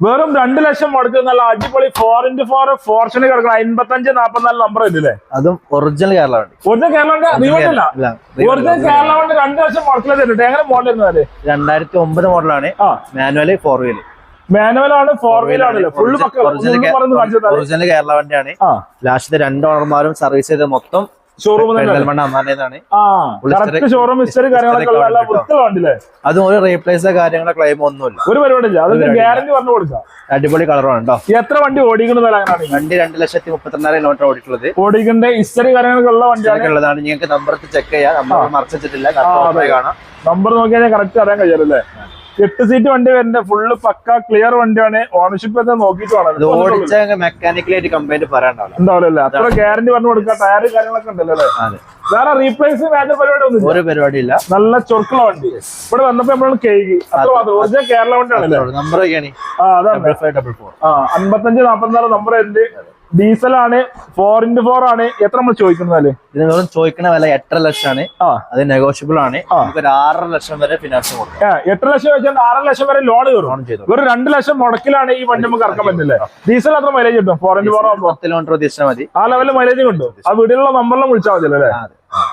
വെറും രണ്ട് ലക്ഷം മുടക്കി നല്ല അടിപൊളി ഫോർ ഇന്റു ഫോർ ഫോർച്യൂണർ കിടക്കണം അമ്പത്തഞ്ച് നാപ്പത്തിനാല് നമ്പർ ഇല്ലേ അതും ഒറിജിനൽ കേരള വണ്ടി. ഒറിജിനൽ കേരള വണ്ടി? ഇല്ല, ഒറിജിനൽ കേരള വണ്ടി രണ്ട് ലക്ഷം തരുന്നുണ്ട് എങ്ങനെ മോഡൽ ഇരുന്നത് രണ്ടായിരത്തി ഒമ്പത് മോഡലാണ് മാനുവൽ ഫോർ വീൽ മാനുവലാണ് ആണ് ഫോർ ആണല്ലേ. ഫുള്ള്. ഒറിജിനൽ കേരള വണ്ടിയാണ്. ആ. ലാസ്റ്റത്തെ രണ്ട് ഓണർമാരും സർവീസ് ചെയ്ത് മൊത്തം ഷോറൂം കറക്റ്റ് ഷോറൂം ഹിസ്റ്ററി കാര്യങ്ങളൊക്കെ കണ്ടില്ലേ അതും ഒരു റീപ്ലേസ് കാര്യങ്ങളോ ക്ലെയിം ഒന്നുമില്ല. ഒരു പരിപാടിയില്ല. അതിന്റെ ഗ്യാരണ്ടി പറഞ്ഞു കൊടുക്കാം അടിപൊളി കളറാണ് കേട്ടോ എത്ര വണ്ടി ഓടിക്കുന്നത് വണ്ടി രണ്ട് ലക്ഷത്തി മുപ്പത്തിരണ്ടായിരം കിലോമീറ്റർ ഓടിയിട്ടുള്ളത്. ഓടിക്കേണ്ട? ഇസ്റ്ററി കാര്യങ്ങളൊക്കെ ഉള്ള വണ്ടിയാണ്. ഉള്ളതാണ്. നിങ്ങൾക്ക് നമ്പർ ചെക്ക് ചെയ്യാം. നമ്പർ മറച്ചിട്ടില്ല. കാണാം. നമ്പർ നോക്കിയാൽ കറക്റ്റ് അറിയാൻ കഴിയല്ലേ എട്ട് സീറ്റ് വണ്ടി വരുന്നത് ഫുള്ള് പക്ക ക്ലിയർ വണ്ടിയാണ്. ഓണർഷിപ്പ് എന്താ നോക്കിയിട്ട് വേണം. മെക്കാനിക്കലായിട്ട് കംപ്ലൈന്റ് പറയാനുണ്ടാവില്ല. എന്താവില്ല അത്ര ഗ്യാരണ്ടി പറഞ്ഞു കൊടുക്കുക ടയർ കാര്യങ്ങളൊക്കെ ഉണ്ടല്ലോ അല്ലേ? വേറെ റീപ്ലേസ് വേണ്ട പരിപാടി ഒന്നും ഒരു പരിപാടി ഇല്ല നല്ല ചൊറുക്കുള്ള വണ്ടി. ഇവിടെ വന്നപ്പോ നമ്മൾ കേക്ക് അത്ര ഒറിജിനൽ കേരള വണ്ടിയാണല്ലോ? നമ്പർ ആ അതാണ്. അമ്പത്തഞ്ച് നാപ്പത്തിനാല് നമ്പർ ഉണ്ട്. ഡീസലാണ് ഫോർ ഇന്റു ഫോർ ആണ്. എത്ര നമ്മൾ ചോദിക്കുന്നത് അല്ലേ ഇതിനോളം ചോദിക്കുന്ന വില എട്ടര ലക്ഷമാണ്. ആണ് അത് നെഗോഷ്യബിൾ ആണ്. ഒരു ആറര ലക്ഷം വരെ ഫിനാൻസ് കൊടുക്കാം. എട്ട് ലക്ഷം വെച്ചാൽ ആറര ലക്ഷം വരെ ലോൺ കയറും. ഒരു രണ്ട് ലക്ഷം മുടക്കിലാണ് ഈ വണ്ടി നമുക്ക് ഇറക്കാൻ പറ്റില്ലേ ഡീസൽ അത്ര മൈലേജ് കിട്ടും? ഫോർ ഇന്റു ഫോർ ആകുമ്പോൾ പത്ത് കിലോമീറ്റർ ഉദ്ദേശിച്ചാൽ മതി. ആ ലെവലിൽ മൈലേജ് കിട്ടും. ആ വീട്ടിലുള്ള നമ്പറിലും വിളിച്ചാൽ മതി അല്ലേ